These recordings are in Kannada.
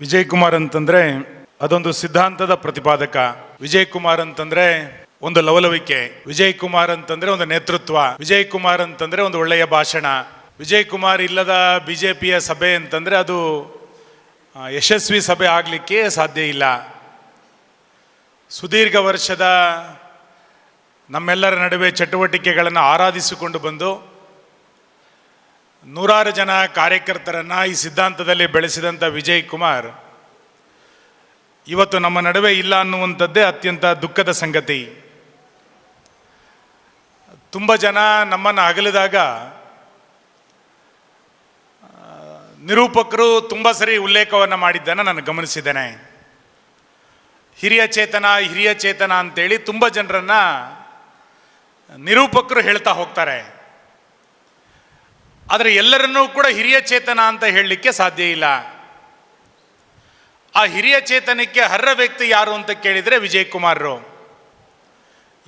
ವಿಜಯ್ ಕುಮಾರ್ ಅಂತಂದ್ರೆ ಅದೊಂದು ಸಿದ್ಧಾಂತದ ಪ್ರತಿಪಾದಕ. ವಿಜಯ್ ಕುಮಾರ್ ಅಂತಂದ್ರೆ ಒಂದು ಲವಲವಿಕೆ. ವಿಜಯ್ ಕುಮಾರ್ ಅಂತಂದ್ರೆ ಒಂದು ನೇತೃತ್ವ. ವಿಜಯ್ ಕುಮಾರ್ ಅಂತಂದ್ರೆ ಒಂದು ಒಳ್ಳೆಯ ಭಾಷಣ. ವಿಜಯ್ ಕುಮಾರ್ ಇಲ್ಲದ ಬಿಜೆಪಿಯ ಸಭೆ ಅಂತಂದ್ರೆ ಅದು ಯಶಸ್ವಿ ಸಭೆ ಆಗಲಿಕ್ಕೆ ಸಾಧ್ಯ ಇಲ್ಲ. ಸುದೀರ್ಘ ವರ್ಷದ ನಮ್ಮೆಲ್ಲರ ನಡುವೆ ಚಟುವಟಿಕೆಗಳನ್ನು ಆರಾಧಿಸಿಕೊಂಡು ಬಂದು ನೂರಾರು ಜನ ಕಾರ್ಯಕರ್ತರನ್ನು ಈ ಸಿದ್ಧಾಂತದಲ್ಲಿ ಬೆಳೆಸಿದಂಥ ವಿಜಯ್ ಕುಮಾರ್, ಇವತ್ತು ನಮ್ಮ ನಡುವೆ ಇಲ್ಲ ಅನ್ನುವಂಥದ್ದೇ ಅತ್ಯಂತ ದುಃಖದ ಸಂಗತಿ. ತುಂಬ ಜನ ನಮ್ಮನ್ನು ಅಗಲಿದಾಗ, ನಿರೂಪಕರು ತುಂಬ ಸರಿ ಉಲ್ಲೇಖವನ್ನು ಮಾಡಿದ್ದನ್ನು ನಾನು ಗಮನಿಸಿದ್ದೇನೆ. ಹಿರಿಯ ಚೇತನ ಹಿರಿಯ ಚೇತನ ಅಂತೇಳಿ ತುಂಬ ಜನರನ್ನು ನಿರೂಪಕರು ಹೇಳ್ತಾ ಹೋಗ್ತಾರೆ. ಆದರೆ ಎಲ್ಲರನ್ನೂ ಕೂಡ ಹಿರಿಯ ಚೇತನ ಅಂತ ಹೇಳಲಿಕ್ಕೆ ಸಾಧ್ಯ ಇಲ್ಲ. ಆ ಹಿರಿಯ ಚೇತನಕ್ಕೆ ಹರ್ರ ವ್ಯಕ್ತಿ ಯಾರು ಅಂತ ಕೇಳಿದರೆ ವಿಜಯ್ ಕುಮಾರ್ರು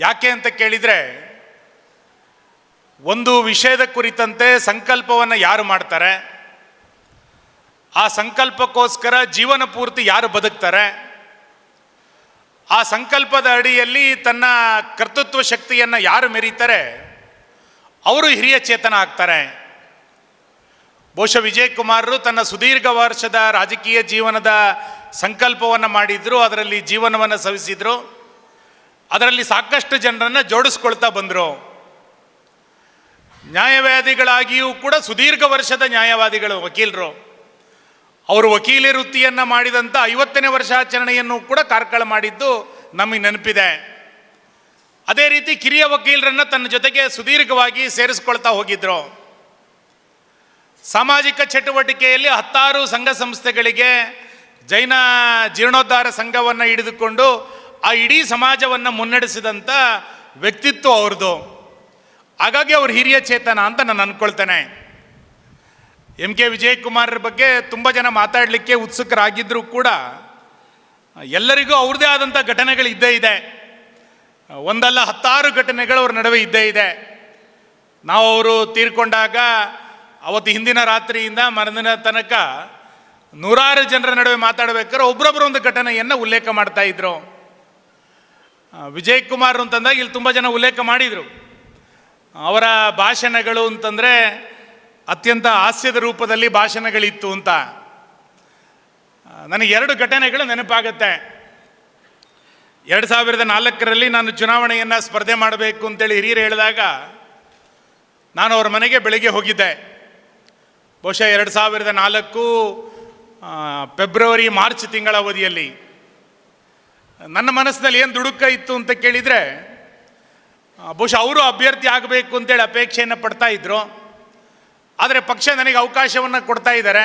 ಯಾಕೆ ಅಂತ ಕೇಳಿದರೆ ಒಂದು ವಿಷಯದ ಕುರಿತಂತೆ ಸಂಕಲ್ಪವನ್ನು ಯಾರು ಮಾಡ್ತಾರೆ? ಆ ಸಂಕಲ್ಪಕ್ಕೋಸ್ಕರ ಜೀವನ ಪೂರ್ತಿ ಯಾರು ಬದುಕ್ತಾರೆ? ಆ ಸಂಕಲ್ಪದ ಅಡಿಯಲ್ಲಿ ತನ್ನ ಕರ್ತೃತ್ವ ಶಕ್ತಿಯನ್ನು ಯಾರು ಮೆರೀತಾರೆ? ಅವರು ಹಿರಿಯ ಚೇತನ ಆಗ್ತಾರೆ. ಬಹುಶಃ ವಿಜಯ್ ಕುಮಾರರು ತನ್ನ ಸುದೀರ್ಘ ವರ್ಷದ ರಾಜಕೀಯ ಜೀವನದ ಸಂಕಲ್ಪವನ್ನು ಮಾಡಿದ್ರು, ಅದರಲ್ಲಿ ಜೀವನವನ್ನು ಸವಿಸಿದ್ರು. ಅದರಲ್ಲಿ ಸಾಕಷ್ಟು ಜನರನ್ನು ಜೋಡಿಸ್ಕೊಳ್ತಾ ಬಂದರು. ನ್ಯಾಯವಾದಿಗಳಾಗಿಯೂ ಕೂಡ ಸುದೀರ್ಘ ವರ್ಷದ ನ್ಯಾಯವಾದಿಗಳು, ವಕೀಲರು. ಅವರು ವಕೀಲಿ ವೃತ್ತಿಯನ್ನು ಮಾಡಿದಂಥ ಐವತ್ತನೇ ವರ್ಷಾಚರಣೆಯನ್ನು ಕೂಡ ಕಾರ್ಕಳ ಮಾಡಿದ್ದು ನಮಗೆ ನೆನಪಿದೆ. ಅದೇ ರೀತಿ ಕಿರಿಯ ವಕೀಲರನ್ನ ತನ್ನ ಜೊತೆಗೆ ಸುದೀರ್ಘವಾಗಿ ಸೇರಿಸ್ಕೊಳ್ತಾ ಹೋಗಿದ್ರು. ಸಾಮಾಜಿಕ ಚಟುವಟಿಕೆಯಲ್ಲಿ ಹತ್ತಾರು ಸಂಘ ಸಂಸ್ಥೆಗಳಿಗೆ ಜೈನ ಜೀರ್ಣೋದ್ಧಾರ ಸಂಘವನ್ನು ಹಿಡಿದುಕೊಂಡು ಆ ಇಡೀ ಸಮಾಜವನ್ನು ಮುನ್ನಡೆಸಿದಂಥ ವ್ಯಕ್ತಿತ್ವ ಅವ್ರದ್ದು ಹಾಗಾಗಿ ಅವ್ರ ಹಿರಿಯ ಚೇತನ ಅಂತ ನಾನು ಅಂದ್ಕೊಳ್ತೇನೆ ಎಂ ಕೆ ವಿಜಯಕುಮಾರ್ ಬಗ್ಗೆ ತುಂಬ ಜನ ಮಾತಾಡಲಿಕ್ಕೆ ಉತ್ಸುಕರಾಗಿದ್ದರೂ ಕೂಡ ಎಲ್ಲರಿಗೂ ಅವ್ರದ್ದೇ ಆದಂಥ ಘಟನೆಗಳು ಇದ್ದೇ ಇದೆ. ಒಂದಲ್ಲ ಹತ್ತಾರು ಘಟನೆಗಳು ಅವ್ರ ನಡುವೆ ಇದ್ದೇ ಇದೆ. ನಾವು ಅವರು ತೀರ್ಕೊಂಡಾಗ ಅವತ್ತು ಹಿಂದಿನ ರಾತ್ರಿಯಿಂದ ಮರದಿನ ತನಕ ನೂರಾರು ಜನರ ನಡುವೆ ಮಾತಾಡಬೇಕಾದ್ರೆ ಒಬ್ಬರೊಬ್ಬರು ಒಂದು ಘಟನೆಯನ್ನು ಉಲ್ಲೇಖ ಮಾಡ್ತಾ ಇದ್ರು. ವಿಜಯ್ ಕುಮಾರ್ ಅಂತಂದಾಗ ಇಲ್ಲಿ ತುಂಬ ಜನ ಉಲ್ಲೇಖ ಮಾಡಿದರು. ಅವರ ಭಾಷಣಗಳು ಅಂತಂದರೆ ಅತ್ಯಂತ ಹಾಸ್ಯದ ರೂಪದಲ್ಲಿ ಭಾಷಣಗಳಿತ್ತು ಅಂತ. ನನಗೆ ಎರಡು ಘಟನೆಗಳು ನೆನಪಾಗುತ್ತೆ. ಎರಡು ಸಾವಿರದ ನಾಲ್ಕರಲ್ಲಿ ನಾನು ಚುನಾವಣೆಯನ್ನು ಸ್ಪರ್ಧೆ ಮಾಡಬೇಕು ಅಂತೇಳಿ ಹಿರಿಯರು ಹೇಳಿದಾಗ ನಾನು ಅವ್ರ ಮನೆಗೆ ಬೆಳಿಗ್ಗೆ ಹೋಗಿದ್ದೆ. ಬಹುಶಃ ಎರಡು ಸಾವಿರದ ನಾಲ್ಕು ಫೆಬ್ರವರಿ, ಮಾರ್ಚ್ ತಿಂಗಳ ಅವಧಿಯಲ್ಲಿ. ನನ್ನ ಮನಸ್ಸಿನಲ್ಲಿ ಏನು ದುಡುಕ ಇತ್ತು ಅಂತ ಕೇಳಿದರೆ ಬಹುಶಃ ಅವರು ಅಭ್ಯರ್ಥಿ ಆಗಬೇಕು ಅಂತೇಳಿ ಅಪೇಕ್ಷೆಯನ್ನು ಪಡ್ತಾ ಇದ್ರು. ಆದರೆ ಪಕ್ಷ ನನಗೆ ಅವಕಾಶವನ್ನು ಕೊಡ್ತಾ ಇದ್ದಾರೆ.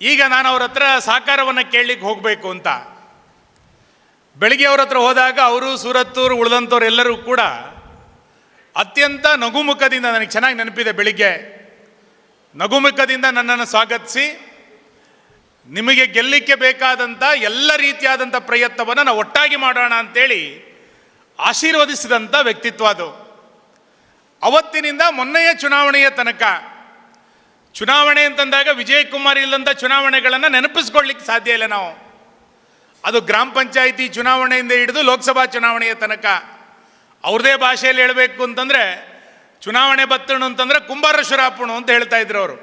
ಈಗ ನಾನು ಅವ್ರ ಹತ್ರ ಸಹಕಾರವನ್ನು ಕೇಳಲಿಕ್ಕೆ ಹೋಗಬೇಕು ಅಂತ. ಬೆಳಿಗ್ಗೆ ಅವ್ರ ಹತ್ರ ಹೋದಾಗ ಅವರು, ಸೂರತ್ತೂರು ಉಳಿದಂಥವ್ರು ಎಲ್ಲರೂ ಕೂಡ ಅತ್ಯಂತ ನಗುಮುಖದಿಂದ ನನಗೆ ಚೆನ್ನಾಗಿ ನೆನಪಿದೆ ಬೆಳಿಗ್ಗೆ. ನಗುಮುಖದಿಂದ ನನ್ನನ್ನು ಸ್ವಾಗತಿಸಿ. ನಿಮಗೆ ಗೆಲ್ಲಿಕ್ಕೆ ಬೇಕಾದಂಥ ಎಲ್ಲ ರೀತಿಯಾದಂಥ ಪ್ರಯತ್ನವನ್ನು ನಾವು ಒಟ್ಟಾಗಿ ಮಾಡೋಣ ಅಂತೇಳಿ ಆಶೀರ್ವದಿಸಿದಂಥ ವ್ಯಕ್ತಿತ್ವ ಅದು. ಅವತ್ತಿನಿಂದ ಮೊನ್ನೆಯ ಚುನಾವಣೆಯ ತನಕ, ಚುನಾವಣೆ ಅಂತಂದಾಗ ವಿಜಯಕುಮಾರ್ ಇಲ್ಲದಂಥ ಚುನಾವಣೆಗಳನ್ನು ನೆನಪಿಸ್ಕೊಳ್ಳಿಕ್ಕೆ ಸಾಧ್ಯ ಇಲ್ಲ ನಾವು. ಅದು ಗ್ರಾಮ ಪಂಚಾಯಿತಿ ಚುನಾವಣೆಯಿಂದ ಹಿಡಿದು ಲೋಕಸಭಾ ಚುನಾವಣೆಯ ತನಕ. ಅವ್ರದೇ ಭಾಷೆಯಲ್ಲಿ ಹೇಳಬೇಕು ಅಂತಂದರೆ ಚುನಾವಣೆ ಬತ್ತಣು ಅಂತಂದರೆ ಕುಂಬಾರ ಶುರಾಪುಣು ಅಂತ ಹೇಳ್ತಾ ಇದ್ರು ಅವರು.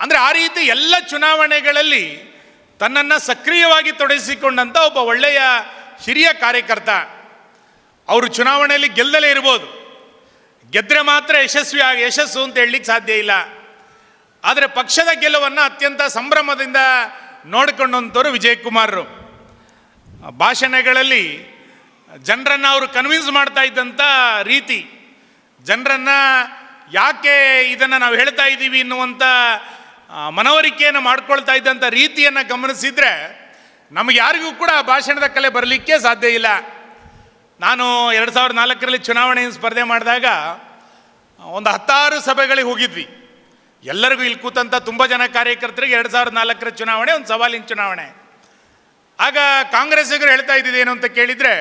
ಅಂದರೆ ಆ ರೀತಿ ಎಲ್ಲ ಚುನಾವಣೆಗಳಲ್ಲಿ ತನ್ನನ್ನು ಸಕ್ರಿಯವಾಗಿ ತೊಡಗಿಸಿಕೊಂಡಂಥ ಒಬ್ಬ ಒಳ್ಳೆಯ ಹಿರಿಯ ಕಾರ್ಯಕರ್ತ. ಅವರು ಚುನಾವಣೆಯಲ್ಲಿ ಗೆಲ್ಲಲೇ ಇರ್ಬೋದು. ಗೆದ್ದರೆ ಮಾತ್ರ ಯಶಸ್ವಿ ಆಗಿ, ಯಶಸ್ಸು ಅಂತ ಹೇಳಲಿಕ್ಕೆ ಸಾಧ್ಯ ಇಲ್ಲ. ಆದರೆ ಪಕ್ಷದ ಗೆಲುವನ್ನು ಅತ್ಯಂತ ಸಂಭ್ರಮದಿಂದ ನೋಡಿಕೊಂಡಂಥವ್ರು ವಿಜಯ್ ಕುಮಾರ್ರು ಭಾಷಣಗಳಲ್ಲಿ ಜನರನ್ನು ಅವರು ಕನ್ವಿನ್ಸ್ ಮಾಡ್ತಾ ಇದ್ದಂಥ ರೀತಿ ಜನರನ್ನು ಯಾಕೆ ಇದನ್ನು ನಾವು ಹೇಳ್ತಾ ಇದ್ದೀವಿ ಎನ್ನುವಂಥ ಆ, ಮನವರಿಕೆಯನ್ನು ಮಾಡ್ಕೊಳ್ತಾ ಇದ್ದಂಥ ರೀತಿಯನ್ನು ಗಮನಿಸಿದರೆ ನಮಗೆ ಯಾರಿಗೂ ಕೂಡ ಭಾಷಣದ ಕಲೆ ಬರಲಿಕ್ಕೆ ಸಾಧ್ಯ ಇಲ್ಲ. ನಾನು ಎರಡು ಸಾವಿರದ ನಾಲ್ಕರಲ್ಲಿ ಚುನಾವಣೆ ಸ್ಪರ್ಧೆ ಮಾಡಿದಾಗ ಒಂದು ಹತ್ತಾರು ಸಭೆಗಳಿಗೆ ಹೋಗಿದ್ವಿ. ಎಲ್ಲರಿಗೂ ಇಲ್ಲಿ ಕೂತಂಥ ತುಂಬ ಜನ ಕಾರ್ಯಕರ್ತರಿಗೆ ಎರಡು ಸಾವಿರದ ನಾಲ್ಕರ ಚುನಾವಣೆ ಒಂದು ಸವಾಲಿನ ಚುನಾವಣೆ. ಆಗ ಕಾಂಗ್ರೆಸ್ಸಿಗರು ಹೇಳ್ತಾ ಇದ್ದಿದ್ದೇನು ಅಂತ ಕೇಳಿದರೆ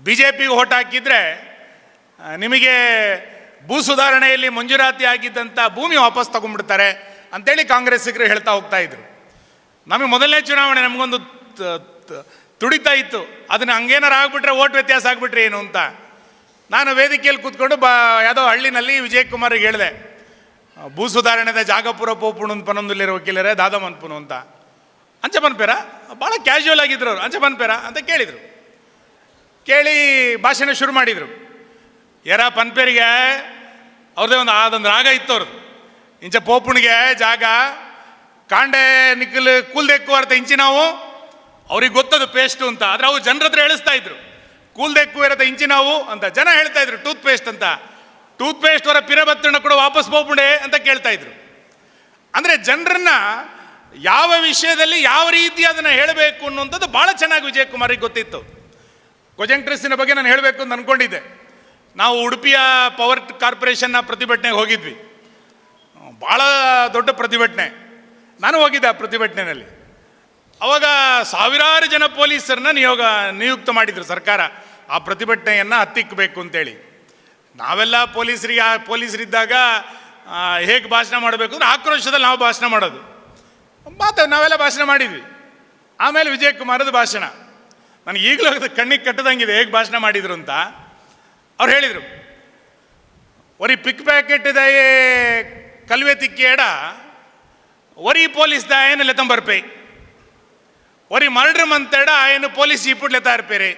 ಬಿ ಜೆ ಪಿಗೆ ಓಟ್ ಹಾಕಿದರೆ ನಿಮಗೆ ಭೂ ಸುಧಾರಣೆಯಲ್ಲಿ ಮಂಜೂರಾತಿ ಆಗಿದ್ದಂಥ ಭೂಮಿ ವಾಪಸ್ ತಗೊಂಡ್ಬಿಡ್ತಾರೆ ಅಂತೇಳಿ ಕಾಂಗ್ರೆಸ್ಸಿಗರು ಹೇಳ್ತಾ ಹೋಗ್ತಾ ಇದ್ರು. ನಮಗೆ ಮೊದಲನೇ ಚುನಾವಣೆ ನಮಗೊಂದು ತುಡಿತಾ ಇತ್ತು. ಅದನ್ನ ಹಂಗೇನಾರು ಆಗ್ಬಿಟ್ರೆ ಓಟ್ ವ್ಯತ್ಯಾಸ ಆಗ್ಬಿಟ್ರೆ ಏನು ಅಂತ. ನಾನು ವೇದಿಕೆಯಲ್ಲಿ ಕೂತ್ಕೊಂಡು ಬಾ, ಯಾವುದೋ ಹಳ್ಳಿನಲ್ಲಿ ವಿಜಯಕುಮಾರಿಗೆ ಹೇಳಿದೆ. ಭೂ ಸುಧಾರಣೆದ ಜಾಗಪುರ ಪೋಪುಣು ಪನ್ನೊಂದಲ್ಲಿರೋ ವಕೀಲರೇ ದಾದ ಮನ್ಪುನು ಅಂತ. ಅಂಚೆ ಬನ್ಪೇರ ಭಾಳ ಕ್ಯಾಶುವಲ್ ಆಗಿದ್ರು ಅವರು. ಅಂಚೆ ಬನ್ಪೇರ ಅಂತ ಕೇಳಿದರು. ಕೇಳಿ ಭಾಷಣ ಶುರು ಮಾಡಿದರು. ಯಾರ ಪನ್ಪೇರಿಗೆ ಅವ್ರದೇ ಒಂದು ಅದೊಂದು ರಾಗ ಇತ್ತು ಅವ್ರದ್ದು. ಇಂಚ ಪೋಪುಣಿಗೆ ಜಾಗ, ಕಾಂಡೆ ನಿಕ್ಕಲು ಕೂಲ್ದೆಕ್ಕು ಅರ್ಥ ಇಂಚಿ ನಾವು, ಅವ್ರಿಗೆ ಗೊತ್ತದು ಪೇಸ್ಟು ಅಂತ. ಆದರೆ ಅವ್ರು ಜನರ ಹತ್ರ ಹೇಳಿಸ್ತಾ ಇದ್ರು. ಕೂಲ್ದೆಕ್ಕು ಇರತ್ತೆ ಇಂಚಿ ನಾವು ಅಂತ. ಜನ ಹೇಳ್ತಾ ಇದ್ರು ಟೂತ್ ಪೇಸ್ಟ್ ಅಂತ. ಟೂತ್ ಪೇಸ್ಟ್ ವರ ಪಿರಬತ್ತಣ್ಣ ಕೂಡ ವಾಪಸ್ ಪೋಪುಣೆ ಅಂತ ಕೇಳ್ತಾ ಇದ್ರು. ಅಂದರೆ ಜನರನ್ನ ಯಾವ ವಿಷಯದಲ್ಲಿ ಯಾವ ರೀತಿ ಅದನ್ನು ಹೇಳಬೇಕು ಅನ್ನುವಂಥದ್ದು ಭಾಳ ಚೆನ್ನಾಗಿ ವಿಜಯಕುಮಾರಿಗೆ ಗೊತ್ತಿತ್ತು. ಕೊಜೆಂಟ್ರೆಸ್ಸಿನ ಬಗ್ಗೆ ನಾನು ಹೇಳಬೇಕು ಅಂತ ಅನ್ಕೊಂಡಿದ್ದೆ. ನಾವು ಉಡುಪಿಯ ಪವರ್ ಕಾರ್ಪೊರೇಷನ್ನ ಪ್ರತಿಭಟನೆಗೆ ಹೋಗಿದ್ವಿ. ಭಾಳ ದೊಡ್ಡ ಪ್ರತಿಭಟನೆ. ನಾನು ಹೋಗಿದ್ದೆ ಆ ಪ್ರತಿಭಟನೆಯಲ್ಲಿ. ಅವಾಗ ಸಾವಿರಾರು ಜನ ಪೊಲೀಸರನ್ನ ನಿಯೋಗ ನಿಯುಕ್ತ ಮಾಡಿದರು ಸರ್ಕಾರ. ಆ ಪ್ರತಿಭಟನೆಯನ್ನು ಹತ್ತಿಕ್ಕಬೇಕು ಅಂತೇಳಿ. ನಾವೆಲ್ಲ ಪೊಲೀಸರಿಗೆ, ಆ ಪೊಲೀಸರಿದ್ದಾಗ ಹೇಗೆ ಭಾಷಣ ಮಾಡಬೇಕು ಅಂದ್ರೆ ಆಕ್ರೋಶದಲ್ಲಿ ನಾವು ಭಾಷಣ ಮಾಡೋದು. ಮಾತು ನಾವೆಲ್ಲ ಭಾಷಣ ಮಾಡಿದ್ವಿ. ಆಮೇಲೆ ವಿಜಯ್ ಕುಮಾರದ ಭಾಷಣ. ನನಗೆ ಈಗಲೂ ಕಣ್ಣಿಗೆ ಕಟ್ಟದಂಗಿದೆ, ಹೇಗೆ ಭಾಷಣ ಮಾಡಿದ್ರು ಅಂತ. ಅವ್ರು ಹೇಳಿದರು ಒರಿ ಪಿಕ್ ಪ್ಯಾಕೆಟ್ ದಯೆ ಕಲ್ವೆ ತಿಕ್ಕೇಡ ಒರಿ ಪೊಲೀಸ್ ದಾಯನ ಲೆತಂಬರ್ಪೆ ಒರಿ ಮರ್ಡ್ರ್ ಮಂತೇಡ ಏನು ಪೊಲೀಸ್ ಇಪ್ಪುಡ್ ಲೆತಾ ಇರ್ಪೇರೆ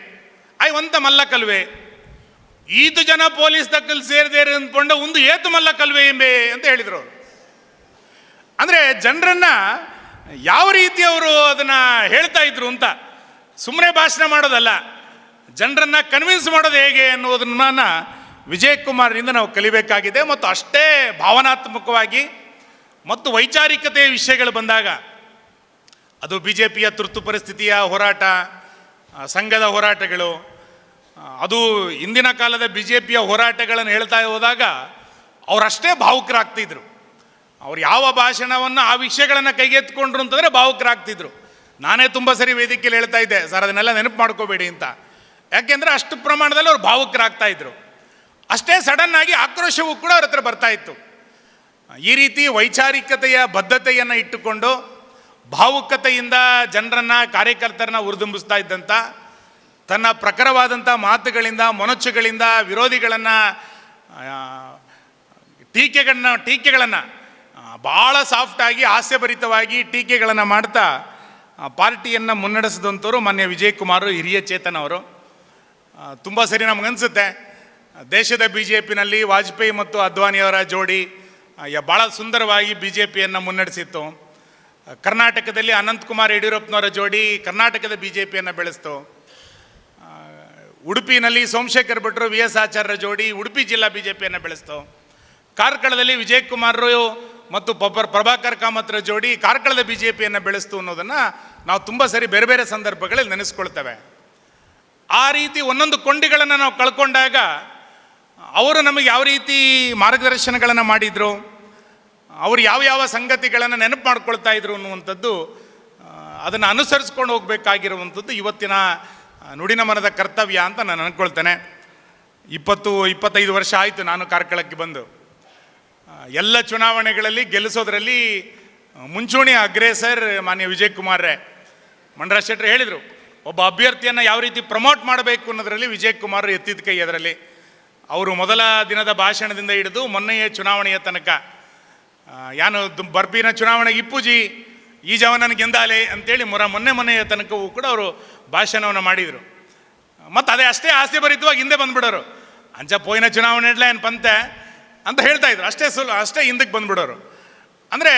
ಆಯ್ ಒಂತ ಮಲ್ಲ ಕಲ್ವೆ. ಈತು ಜನ ಪೊಲೀಸ್ ದಕ್ಕಲ್ ಸೇರಿದೇರಿ ಅಂದ್ಕೊಂಡ ಒಂದು ಏತು ಮಲ್ಲ ಕಲ್ವೆ ಎಂಬೆ ಅಂತ ಹೇಳಿದರು ಅಂದರೆ ಜನರನ್ನು ಯಾವ ರೀತಿ ಅವರು ಅದನ್ನು ಹೇಳ್ತಾ ಇದ್ರು ಅಂತ ಸುಮ್ಮನೆ ಭಾಷಣ ಮಾಡೋದಲ್ಲ ಜನರನ್ನ ಕನ್ವಿನ್ಸ್ ಮಾಡೋದು ಹೇಗೆ ಅನ್ನೋದನ್ನ ವಿಜಯ್ ಕುಮಾರ್ನಿಂದ ನಾವು ಕಲಿಬೇಕಾಗಿದೆ. ಮತ್ತು ಅಷ್ಟೇ ಭಾವನಾತ್ಮಕವಾಗಿ ಮತ್ತು ವೈಚಾರಿಕತೆಯ ವಿಷಯಗಳು ಬಂದಾಗ ಅದು ಬಿ ಜೆ ಪಿಯ ತುರ್ತು ಪರಿಸ್ಥಿತಿಯ ಹೋರಾಟ ಸಂಘದ ಹೋರಾಟಗಳು ಅದು ಇಂದಿನ ಕಾಲದ ಬಿ ಜೆ ಪಿಯ ಹೋರಾಟಗಳನ್ನು ಹೇಳ್ತಾ ಹೋದಾಗ ಅವರಷ್ಟೇ ಭಾವುಕರಾಗ್ತಿದ್ರು. ಅವ್ರು ಯಾವ ಭಾಷಣವನ್ನು, ಆ ವಿಷಯಗಳನ್ನು ಕೈಗೆತ್ತಿಕೊಂಡ್ರು ಅಂತಂದರೆ ಭಾವುಕರಾಗ್ತಿದ್ರು. ನಾನೇ ತುಂಬ ಸರಿ ವೇದಿಕೆಯಲ್ಲಿ ಹೇಳ್ತಾ ಇದ್ದೆ, ಸರ್, ಅದನ್ನೆಲ್ಲ ನೆನಪು ಮಾಡ್ಕೋಬೇಡಿ ಅಂತ. ಯಾಕೆಂದರೆ ಅಷ್ಟು ಪ್ರಮಾಣದಲ್ಲಿ ಅವ್ರು ಭಾವುಕರಾಗ್ತಾ ಇದ್ರು. ಅಷ್ಟೇ ಸಡನ್ ಆಗಿ ಆಕ್ರೋಶವೂ ಕೂಡ ಅವ್ರ ಹತ್ರ ಬರ್ತಾ ಇತ್ತು. ಈ ರೀತಿ ವೈಚಾರಿಕತೆಯ ಬದ್ಧತೆಯನ್ನು ಇಟ್ಟುಕೊಂಡು ಭಾವುಕತೆಯಿಂದ ಜನರನ್ನ, ಕಾರ್ಯಕರ್ತರನ್ನ ಉರಿದುಂಬಿಸ್ತಾ ಇದ್ದಂಥ ತನ್ನ ಪ್ರಖರವಾದಂಥ ಮಾತುಗಳಿಂದ ಮೊನಚುಗಳಿಂದ ವಿರೋಧಿಗಳನ್ನು ಟೀಕೆಗಳನ್ನ, ಟೀಕೆಗಳನ್ನು ಭಾಳ ಸಾಫ್ಟಾಗಿ ಹಾಸ್ಯಭರಿತವಾಗಿ ಟೀಕೆಗಳನ್ನು ಮಾಡ್ತಾ ಪಾರ್ಟಿಯನ್ನು ಮುನ್ನಡೆಸಿದಂಥವರು ಮಾನ್ಯ ವಿಜಯ್ ಕುಮಾರ್ ಹಿರಿಯ ಚೇತನ್ ಅವರು. ತುಂಬ ಸರಿ ನಮಗನ್ಸುತ್ತೆ. ದೇಶದ ಬಿ ಜೆ ಪಿನಲ್ಲಿ ವಾಜಪೇಯಿ ಮತ್ತು ಅದ್ವಾನಿಯವರ ಜೋಡಿ ಭಾಳ ಸುಂದರವಾಗಿ ಬಿ ಜೆ ಪಿಯನ್ನು ಮುನ್ನಡೆಸಿತ್ತು. ಕರ್ನಾಟಕದಲ್ಲಿ ಅನಂತಕುಮಾರ್ ಯಡಿಯೂರಪ್ಪನವರ ಜೋಡಿ ಕರ್ನಾಟಕದ ಬಿ ಜೆ ಪಿಯನ್ನು ಬೆಳೆಸ್ತು ಉಡುಪಿನಲ್ಲಿ ಸೋಮಶೇಖರ್ ಭಟ್ರು ವಿ ಎಸ್ ಆಚಾರ್ಯರ ಜೋಡಿ ಉಡುಪಿ ಜಿಲ್ಲಾ ಬಿ ಜೆ ಪಿಯನ್ನು ಬೆಳೆಸ್ತು. ಕಾರ್ಕಳದಲ್ಲಿ ವಿಜಯ್ ಕುಮಾರ್ರು ಮತ್ತು ಪಬ್ಬರ್ ಪ್ರಭಾಕರ್ ಕಾಮತ್ರ ಜೋಡಿ ಕಾರ್ಕಳದ ಬಿ ಜೆ ಪಿಯನ್ನು ಬೆಳೆಸ್ತು ಅನ್ನೋದನ್ನು ನಾವು ತುಂಬ ಸರಿ ಬೇರೆ ಬೇರೆ ಸಂದರ್ಭಗಳಲ್ಲಿ ನೆನೆಸ್ಕೊಳ್ತೇವೆ. ಆ ರೀತಿ ಒಂದೊಂದು ಕೊಂಡಿಗಳನ್ನು ನಾವು ಕಳ್ಕೊಂಡಾಗ ಅವರು ನಮಗೆ ಯಾವ ರೀತಿ ಮಾರ್ಗದರ್ಶನಗಳನ್ನು ಮಾಡಿದರು, ಅವರು ಯಾವ ಯಾವ ಸಂಗತಿಗಳನ್ನು ನೆನಪು ಮಾಡ್ಕೊಳ್ತಾ ಇದ್ರು ಅನ್ನುವಂಥದ್ದು ಅದನ್ನು ಅನುಸರಿಸ್ಕೊಂಡು ಹೋಗಬೇಕಾಗಿರುವಂಥದ್ದು ಇವತ್ತಿನ ನುಡಿನ ಮನದ ಕರ್ತವ್ಯ ಅಂತ ನಾನು ಅಂದ್ಕೊಳ್ತೇನೆ ಇಪ್ಪತ್ತು, ಇಪ್ಪತ್ತೈದು ವರ್ಷ ಆಯಿತು ನಾನು ಕಾರ್ಕಳಕ್ಕೆ ಬಂದು. ಎಲ್ಲ ಚುನಾವಣೆಗಳಲ್ಲಿ ಗೆಲ್ಲಿಸೋದ್ರಲ್ಲಿ ಮುಂಚೂಣಿ ಅಗ್ರೇಸರ್ ಮಾನ್ಯ ವಿಜಯ್ ಕುಮಾರ್ರೆ ಮಂಡ್ರ ಶೆಟ್ರು ಹೇಳಿದರು ಒಬ್ಬ ಅಭ್ಯರ್ಥಿಯನ್ನು ಯಾವ ರೀತಿ ಪ್ರಮೋಟ್ ಮಾಡಬೇಕು ಅನ್ನೋದರಲ್ಲಿ ವಿಜಯ್ ಕುಮಾರ್ ಎತ್ತಿದ ಕೈ ಅದರಲ್ಲಿ. ಅವರು ಮೊದಲ ದಿನದ ಭಾಷಣದಿಂದ ಹಿಡಿದು ಮೊನ್ನೆಯ ಚುನಾವಣೆಯ ತನಕ ಯಾನು ಬರ್ಬಿನ ಚುನಾವಣೆಗೆ ಇಪ್ಪುಜಿ, ಈ ಜವನನ ಗೆಂದಾಲೆ ಅಂತೇಳಿ ಮೊರ, ಮೊನ್ನೆ ಮೊನ್ನೆಯ ತನಕವೂ ಕೂಡ ಅವರು ಭಾಷಣವನ್ನು ಮಾಡಿದರು. ಮತ್ತು ಅದೇ ಅಷ್ಟೇ ಆಸೆ ಭರಿತವಾಗಿ ಹಿಂದೆ ಬಂದುಬಿಡೋರು. ಅಂಚ ಪೋಯಿನ ಚುನಾವಣೆ ಇಡ್ಲ ಏನು ಪಂತೆ ಅಂತ ಹೇಳ್ತಾ ಇದ್ರು. ಅಷ್ಟೇ ಸುಲ್, ಅಷ್ಟೇ ಹಿಂದಕ್ಕೆ ಬಂದುಬಿಡೋರು. ಅಂದರೆ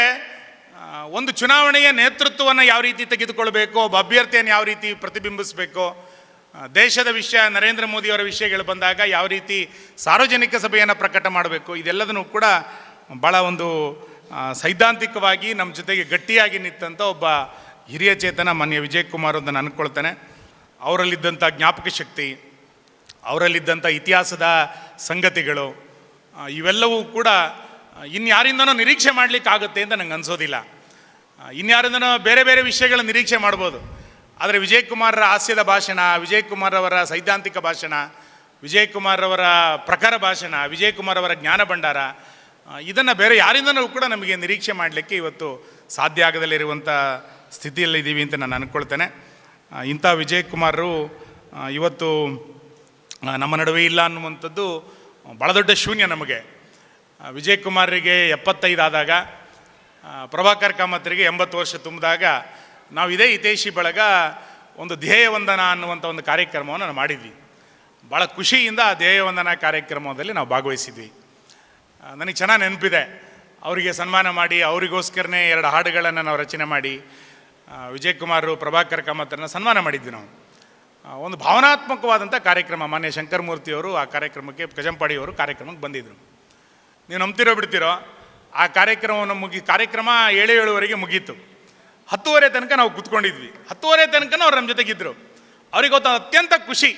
ಒಂದು ಚುನಾವಣೆಯ ನೇತೃತ್ವವನ್ನು ಯಾವ ರೀತಿ ತೆಗೆದುಕೊಳ್ಬೇಕು, ಒಬ್ಬ ಅಭ್ಯರ್ಥಿಯನ್ನು ಯಾವ ರೀತಿ ಪ್ರತಿಬಿಂಬಿಸಬೇಕು ದೇಶದ ವಿಷಯ, ನರೇಂದ್ರ ಮೋದಿಯವರ ವಿಷಯಗಳು ಬಂದಾಗ ಯಾವ ರೀತಿ ಸಾರ್ವಜನಿಕ ಸಭೆಯನ್ನು ಪ್ರಕಟ ಮಾಡಬೇಕು, ಇದೆಲ್ಲದನ್ನು ಕೂಡ ಭಾಳ ಒಂದು ಸೈದ್ಧಾಂತಿಕವಾಗಿ ನಮ್ಮ ಜೊತೆಗೆ ಗಟ್ಟಿಯಾಗಿ ನಿಂತಂಥ ಒಬ್ಬ ಹಿರಿಯ ಚೇತನ ಮಾನ್ಯ ವಿಜಯ್ ಕುಮಾರ್ ಅಂತ ನಾನು ಅನ್ಕೊಳ್ತೇನೆ. ಅವರಲ್ಲಿದ್ದಂಥ ಜ್ಞಾಪಕ ಶಕ್ತಿ ಅವರಲ್ಲಿದ್ದಂಥ ಇತಿಹಾಸದ ಸಂಗತಿಗಳು ಇವೆಲ್ಲವೂ ಕೂಡ ಇನ್ಯಾರಿಂದನೂ ನಿರೀಕ್ಷೆ ಮಾಡಲಿಕ್ಕಾಗುತ್ತೆ ಅಂತ ನಂಗೆ ಅನಿಸೋದಿಲ್ಲ. ಇನ್ಯಾರಿಂದನೋ ಬೇರೆ ಬೇರೆ ವಿಷಯಗಳ ನಿರೀಕ್ಷೆ ಮಾಡ್ಬೋದು. ಆದರೆ ವಿಜಯ್ ಕುಮಾರರ ಹಾಸ್ಯದ ಭಾಷಣ ವಿಜಯ್ ಕುಮಾರ್ ಸೈದ್ಧಾಂತಿಕ ಭಾಷಣ ವಿಜಯ್ ಕುಮಾರ್ ಅವರ ಪ್ರಖರ ಭಾಷಣ ವಿಜಯ್ ಅವರ ಜ್ಞಾನ ಭಂಡಾರ ಇದನ್ನು ಬೇರೆ ಯಾರಿಂದನೂ ಕೂಡ ನಮಗೆ ನಿರೀಕ್ಷೆ ಮಾಡಲಿಕ್ಕೆ ಇವತ್ತು ಸಾಧ್ಯ ಆಗದಲ್ಲಿರುವಂಥ ಸ್ಥಿತಿಯಲ್ಲಿದ್ದೀವಿ ಅಂತ ನಾನು ಅಂದ್ಕೊಳ್ತೇನೆ ಇಂಥ ವಿಜಯ್ ಕುಮಾರರು ಇವತ್ತು ನಮ್ಮ ನಡುವೆ ಇಲ್ಲ ಅನ್ನುವಂಥದ್ದು ಭಾಳ ದೊಡ್ಡ ಶೂನ್ಯ ನಮಗೆ. ವಿಜಯ್ ಎಪ್ಪತ್ತೈದು ಆದಾಗ ಪ್ರಭಾಕರ್ ಕಾಮತ್ರಿಗೆ ಎಂಬತ್ತು ವರ್ಷ ತುಂಬಿದಾಗ ನಾವು ಇದೇ ಹಿತೈಷಿ ಬಳಗ ಒಂದು ಧ್ಯೇಯವಂದನ ಅನ್ನುವಂಥ ಒಂದು ಕಾರ್ಯಕ್ರಮವನ್ನು ನಾವು ಮಾಡಿದ್ವಿ. ಭಾಳ ಖುಷಿಯಿಂದ ಆ ಧ್ಯೇಯವಂದನ ಕಾರ್ಯಕ್ರಮದಲ್ಲಿ ನಾವು ಭಾಗವಹಿಸಿದ್ವಿ. ನನಗೆ ಚೆನ್ನಾಗಿ ನೆನಪಿದೆ. ಅವರಿಗೆ ಸನ್ಮಾನ ಮಾಡಿ, ಅವರಿಗೋಸ್ಕರನೇ ಎರಡು ಹಾಡುಗಳನ್ನು ನಾವು ರಚನೆ ಮಾಡಿ ವಿಜಯ್ ಪ್ರಭಾಕರ್ ಕಾಮತ್ರನ್ನ ಸನ್ಮಾನ ಮಾಡಿದ್ವಿ ನಾವು. ಒಂದು ಭಾವನಾತ್ಮಕವಾದಂಥ ಕಾರ್ಯಕ್ರಮ, ಮಾನ್ಯ ಶಂಕರಮೂರ್ತಿಯವರು ಆ ಕಾರ್ಯಕ್ರಮಕ್ಕೆ ಕಜಂಪಾಡಿಯವರು ಕಾರ್ಯಕ್ರಮಕ್ಕೆ ಬಂದಿದ್ದರು ನೀವು ನಂಬ್ತಿರೋ ಬಿಡ್ತಿರೋ? ಆ ಕಾರ್ಯಕ್ರಮವನ್ನು ಮುಗಿ ಕಾರ್ಯಕ್ರಮ ಏಳು ಏಳುವರೆಗೆ ಮುಗೀತು. ಹತ್ತುವರೆ ತನಕ ನಾವು ಕೂತ್ಕೊಂಡಿದ್ವಿ. ಹತ್ತುವರೆ ತನಕ ಅವ್ರು ನಮ್ಮ ಜೊತೆಗಿದ್ದರು ಅವ್ರಿಗೆ ಗೊತ್ತ ಅತ್ಯಂತ ಖುಷಿ.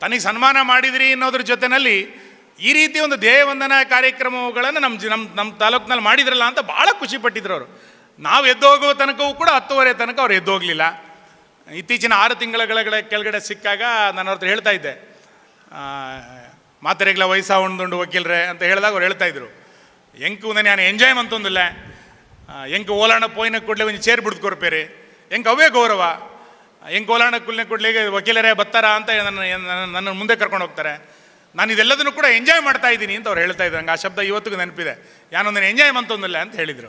ತನಗೆ ಸನ್ಮಾನ ಮಾಡಿದ್ರಿ ಅನ್ನೋದ್ರ ಜೊತೆಯಲ್ಲಿ ಈ ರೀತಿ ಒಂದು ಧ್ಯೇಯವಂದನ ಕಾರ್ಯಕ್ರಮಗಳನ್ನು ನಮ್ಮ ನಮ್ಮ ನಮ್ಮ ತಾಲೂಕಿನಲ್ಲಿ ಮಾಡಿದ್ರಲ್ಲ ಅಂತ ಭಾಳ ಖುಷಿ ಪಟ್ಟಿದ್ರು ಅವರು. ನಾವು ಎದ್ದೋಗುವ ತನಕವೂ ಕೂಡ ಹತ್ತುವರೆ ತನಕ ಅವ್ರು ಎದ್ದೋಗಲಿಲ್ಲ ಇತ್ತೀಚಿನ ಆರು ತಿಂಗಳ ಕೆಳಗಡೆ ಸಿಕ್ಕಾಗ ನಾನು ಅವ್ರ ಹೇಳ್ತಾ ಇದ್ದೆ. ಆ, ವಯಸ್ಸಾ ಉಂಡುಂಡು ವಕೀಲರೇ ಅಂತ ಹೇಳಿದಾಗ ಅವ್ರು ಹೇಳ್ತಾ ಇದ್ರು. ಎಂಕು ನಾನು ಎಂಜಾಯ್ ಮಂತೊಂದಿಲ್ಲ. ಎಂಕು ಓಲಾಣ ಪೋಯಿನ ಕೂಡಲೇ ಒಂದು ಚೇರ್ ಬಿಡ್ದು ಕೊರ್ಪೇರಿ ಎಂಕ್ ಅವೇ ಗೌರವ. ಹೆಂಗೆ ಓಲಾಣ ಕುಲ್ನೆ ಕೂಡಲೇ ವಕೀಲರೇ ಬತ್ತಾರ ಅಂತ ನನ್ನ, ನನ್ನ- ಮುಂದೆ ಕರ್ಕೊಂಡು ಹೋಗ್ತಾರೆ. ನಾನು ಇದೆಲ್ಲದನ್ನು ಕೂಡ ಎಂಜಾಯ್ ಮಾಡ್ತಾ ಇದ್ದೀನಿ ಅಂತ ಅವ್ರು ಹೇಳ್ತಾ ಇದ್ದಾರೆ ಆ ಶಬ್ದ ಇವತ್ತಿಗೆ ನೆನಪಿದೆ. ಯಾನೊಂದನ್ನು ಎಂಜಾಯ್ ಮಂತೊಂದಿಲ್ಲ ಅಂತ ಹೇಳಿದರು.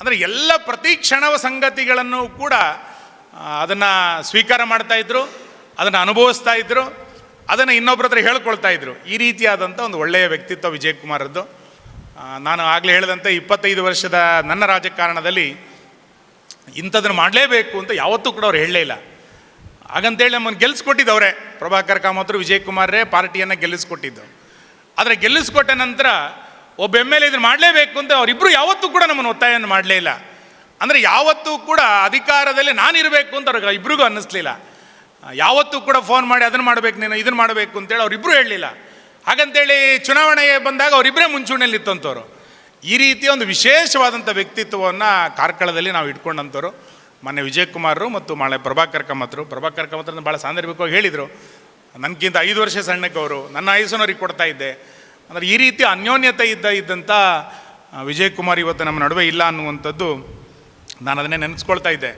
ಅಂದರೆ ಎಲ್ಲ ಪ್ರತಿ ಕ್ಷಣವ ಸಂಗತಿಗಳನ್ನು ಕೂಡ ಅದನ್ನು ಸ್ವೀಕಾರ ಮಾಡ್ತಾ ಇದ್ರು, ಅದನ್ನು ಅನುಭವಿಸ್ತಾ ಇದ್ದರು ಅದನ್ನು ಇನ್ನೊಬ್ಬರ ಹತ್ರ ಹೇಳ್ಕೊಳ್ತಾ ಇದ್ದರು ಈ ರೀತಿಯಾದಂಥ ಒಂದು ಒಳ್ಳೆಯ ವ್ಯಕ್ತಿತ್ವ ವಿಜಯ್ ಕುಮಾರದ್ದು ನಾನು ಆಗಲೇ ಹೇಳಿದಂತೆ ಇಪ್ಪತ್ತೈದು ವರ್ಷದ ನನ್ನ ರಾಜಕಾರಣದಲ್ಲಿ ಇಂಥದನ್ನು ಮಾಡಲೇಬೇಕು ಅಂತ ಯಾವತ್ತೂ ಕೂಡ ಅವ್ರು ಹೇಳಲೇ ಇಲ್ಲ. ಹಾಗಂತೇಳಿ ನಮ್ಮನ್ನು ಗೆಲ್ಲಿಸ್ಕೊಟ್ಟಿದ್ದವ್ರೆ ಪ್ರಭಾಕರ್ ಕಾಮತ್ರು ವಿಜಯ್ ಕುಮಾರೇ ಪಾರ್ಟಿಯನ್ನು ಗೆಲ್ಲಿಸ್ಕೊಟ್ಟಿದ್ದು. ಆದರೆ ಗೆಲ್ಲಿಸ್ಕೊಟ್ಟ ನಂತರ ಒಬ್ಬ ಎಂ ಎಲ್ ಇದನ್ನು ಮಾಡಲೇಬೇಕು ಅಂತ ಅವರಿಬ್ಬರು ಯಾವತ್ತೂ ಕೂಡ ನಮ್ಮನ್ನು ಒತ್ತಾಯವನ್ನು ಮಾಡಲೇ ಇಲ್ಲ. ಅಂದರೆ ಯಾವತ್ತೂ ಕೂಡ ಅಧಿಕಾರದಲ್ಲಿ ನಾನಿರಬೇಕು ಅಂತ ಅವ್ರಿಗೆ ಇಬ್ಬರಿಗೂ ಅನ್ನಿಸ್ಲಿಲ್ಲ. ಯಾವತ್ತೂ ಕೂಡ ಫೋನ್ ಮಾಡಿ ಅದನ್ನು ಮಾಡಬೇಕು, ನೀನು ಇದನ್ನು ಮಾಡಬೇಕು ಅಂತೇಳಿ ಅವರಿಬ್ಬರು ಹೇಳಲಿಲ್ಲ. ಹಾಗಂತೇಳಿ ಚುನಾವಣೆ ಬಂದಾಗ ಅವರಿಬ್ಬರೇ ಮುಂಚೂಣಿಯಲ್ಲಿ ಇತ್ತಂಥವ್ರು ಈ ರೀತಿಯ ಒಂದು ವಿಶೇಷವಾದಂಥ ವ್ಯಕ್ತಿತ್ವವನ್ನು ಕಾರ್ಕಳದಲ್ಲಿ ನಾವು ಇಟ್ಕೊಂಡಂಥವ್ರು. ಮೊನ್ನೆ ವಿಜಯ್ ಕುಮಾರರು ಮತ್ತು ಮಳೆ ಪ್ರಭಾಕರ್ ಕಮತ್ರು. ಪ್ರಭಾಕರ್ ಕಮತ್ರ ಭಾಳ ಸಾಂದರ್ಭಿಕವಾಗಿ ಹೇಳಿದರು. ನನಗಿಂತ ಐದು ವರ್ಷ ಸಣ್ಣಕ್ಕವರು ನನ್ನ ಆಯಸ್ಸನವ್ರಿಗೆ ಕೊಡ್ತಾ ಇದ್ದೆ. ಅಂದರೆ ಈ ರೀತಿ ಅನ್ಯೋನ್ಯತೆ ಇದ್ದ ಇದ್ದಂಥ ವಿಜಯಕುಮಾರ್ ವಿಜಯ್ ಕುಮಾರ್ ಇವತ್ತು ನಮ್ಮ ನಡುವೆ ಇಲ್ಲ ಅನ್ನುವಂಥದ್ದು ನಾನು ಅದನ್ನೇ ನೆನೆಸ್ಕೊಳ್ತಾ ಇದ್ದೆ.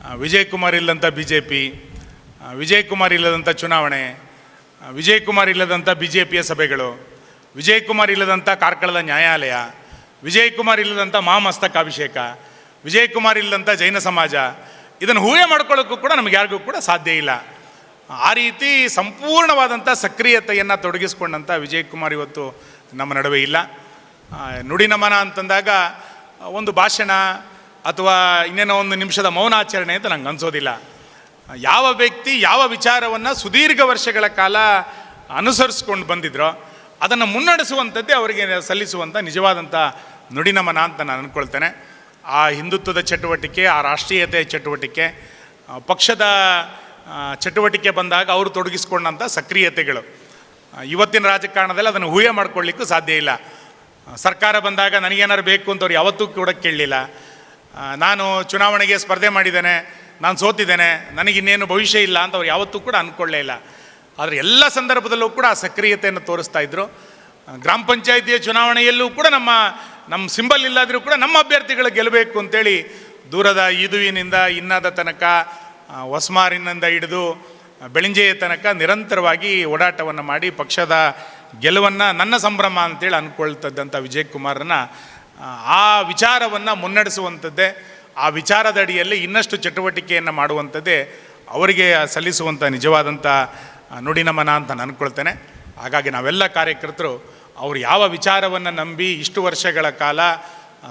ವಿಜಯಕುಮಾರ್ ವಿಜಯ್ ಕುಮಾರ್ ಇಲ್ಲದಂಥ ಬಿ ಜೆ ಪಿ ವಿಜಯಕುಮಾರ್ ಇಲ್ಲದಂಥ ಚುನಾವಣೆ ವಿಜಯ್ ಕುಮಾರ್ ಇಲ್ಲದಂಥ ಬಿ ಜೆ ಪಿಯ ಸಭೆಗಳು ವಿಜಯ್ ಕುಮಾರ್ ಇಲ್ಲದಂಥ ಕಾರ್ಕಳದ ನ್ಯಾಯಾಲಯ, ವಿಜಯಕುಮಾರ್ ಇಲ್ಲದಂಥ ಮಹಾಮಸ್ತಕಾಭಿಷೇಕ ವಿಜಯಕುಮಾರ್ ಇಲ್ಲದಂಥ ಜೈನ ಸಮಾಜ, ಇದನ್ನು ಊಹೆ ಮಾಡ್ಕೊಳ್ಳೋಕ್ಕೂ ಕೂಡ ನಮ್ಗೆ ಯಾರಿಗೂ ಕೂಡ ಸಾಧ್ಯ ಇಲ್ಲ. ಆ ರೀತಿ ಸಂಪೂರ್ಣವಾದಂಥ ಸಕ್ರಿಯತೆಯನ್ನು ತೊಡಗಿಸ್ಕೊಂಡಂಥ ವಿಜಯ್ ಕುಮಾರ್ ಇವತ್ತು ನಮ್ಮ ನಡುವೆ ಇಲ್ಲ. ನುಡಿ ನಮನ ಅಂತಂದಾಗ ಒಂದು ಭಾಷಣ ಅಥವಾ ಇನ್ನೇನೋ ಒಂದು ನಿಮಿಷದ ಮೌನಾಚರಣೆ ಅಂತ ನಂಗೆ ಅನ್ಸೋದಿಲ್ಲ. ಯಾವ ವ್ಯಕ್ತಿ ಯಾವ ವಿಚಾರವನ್ನು ಸುದೀರ್ಘ ವರ್ಷಗಳ ಕಾಲ ಅನುಸರಿಸ್ಕೊಂಡು ಬಂದಿದ್ರೋ ಅದನ್ನು ಮುನ್ನಡೆಸುವಂಥದ್ದೇ ಅವರಿಗೆ ಸಲ್ಲಿಸುವಂಥ ನಿಜವಾದಂಥ ನುಡಿನಮನ ಅಂತ ನಾನು ಅಂದ್ಕೊಳ್ತೇನೆ ಆ ಹಿಂದುತ್ವದ ಚಟುವಟಿಕೆ, ಆ ರಾಷ್ಟ್ರೀಯತೆಯ ಚಟುವಟಿಕೆ ಪಕ್ಷದ ಚಟುವಟಿಕೆ ಬಂದಾಗ ಅವರು ತೊಡಗಿಸ್ಕೊಂಡಂಥ ಸಕ್ರಿಯತೆಗಳು. ಇವತ್ತಿನ ರಾಜಕಾರಣದಲ್ಲಿ ಅದನ್ನು ಊಹೆ ಮಾಡ್ಕೊಳ್ಳಿಕ್ಕೂ ಸಾಧ್ಯ ಇಲ್ಲ. ಸರ್ಕಾರ ಬಂದಾಗ ನನಗೇನಾರು ಬೇಕು ಅಂತ ಅವ್ರು ಯಾವತ್ತೂ ಕೂಡ ಕೇಳಲಿಲ್ಲ. ನಾನು ಚುನಾವಣೆಗೆ ಸ್ಪರ್ಧೆ ಮಾಡಿದ್ದೇನೆ. ನಾನು ಸೋತಿದ್ದೇನೆ ನನಗಿನ್ನೇನು ಭವಿಷ್ಯ ಇಲ್ಲ ಅಂತ ಅವ್ರು ಯಾವತ್ತೂ ಕೂಡ ಅಂದ್ಕೊಳ್ಳೇ ಇಲ್ಲ. ಆದರೆ ಎಲ್ಲ ಸಂದರ್ಭದಲ್ಲೂ ಕೂಡ ಆ ಸಕ್ರಿಯತೆಯನ್ನು ತೋರಿಸ್ತಾ ಇದ್ದರು ಗ್ರಾಮ ಪಂಚಾಯಿತಿಯ ಚುನಾವಣೆಯಲ್ಲೂ ಕೂಡ ನಮ್ಮ ನಮ್ಮ ಸಿಂಬಲ್ ಇಲ್ಲಾದರೂ ಕೂಡ ನಮ್ಮ ಅಭ್ಯರ್ಥಿಗಳು ಗೆಲ್ಲಬೇಕು ಅಂತೇಳಿ ದೂರದ ಇದುವಿನಿಂದ ಇನ್ನಾದ ತನಕ ಹೊಸ್ಮಾರಿನಿಂದ ಹಿಡಿದು ಬೆಳಿಂಜೆಯ ತನಕ ನಿರಂತರವಾಗಿ ಓಡಾಟವನ್ನು ಮಾಡಿ ಪಕ್ಷದ ಗೆಲುವನ್ನು ನನ್ನ ಸಂಭ್ರಮ ಅಂತೇಳಿ ಅಂದ್ಕೊಳ್ತದ್ದಂಥ ವಿಜಯ್ ಕುಮಾರನ ಆ ವಿಚಾರವನ್ನು ಮುನ್ನಡೆಸುವಂಥದ್ದೇ ಆ ವಿಚಾರದ ಅಡಿಯಲ್ಲಿ ಇನ್ನಷ್ಟು ಚಟುವಟಿಕೆಯನ್ನು ಮಾಡುವಂಥದ್ದೇ ಅವರಿಗೆ ಸಲ್ಲಿಸುವಂಥ ನಿಜವಾದಂಥ ನುಡಿ ನುಡಿನಮನ ಅಂತ ನಾನು ಅಂದ್ಕೊಳ್ತೇನೆ ಹಾಗಾಗಿ ನಾವೆಲ್ಲ ಕಾರ್ಯಕರ್ತರು ಅವರು ಯಾವ ವಿಚಾರವನ್ನು ನಂಬಿ ಇಷ್ಟು ವರ್ಷಗಳ ಕಾಲ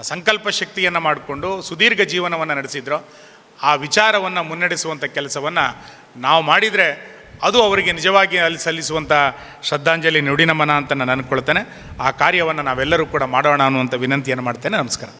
ಸಂಕಲ್ಪ ಶಕ್ತಿಯನ್ನು ಮಾಡಿಕೊಂಡು ಸುದೀರ್ಘ ಜೀವನವನ್ನು ನಡೆಸಿದ್ರು, ಆ ವಿಚಾರವನ್ನು ಮುನ್ನಡೆಸುವಂಥ ಕೆಲಸವನ್ನು ನಾವು ಮಾಡಿದರೆ ಅದು ಅವರಿಗೆ ನಿಜವಾಗಿ ಅಲ್ಲಿ ಸಲ್ಲಿಸುವಂಥ ಶ್ರದ್ಧಾಂಜಲಿ, ನುಡಿನಮನ ಅಂತ ನಾನು ಅಂದ್ಕೊಳ್ತೇನೆ ಆ ಕಾರ್ಯವನ್ನು ನಾವೆಲ್ಲರೂ ಕೂಡ ಮಾಡೋಣ ಅನ್ನುವಂಥ ವಿನಂತಿಯನ್ನು ಮಾಡ್ತೇನೆ. ನಮಸ್ಕಾರ.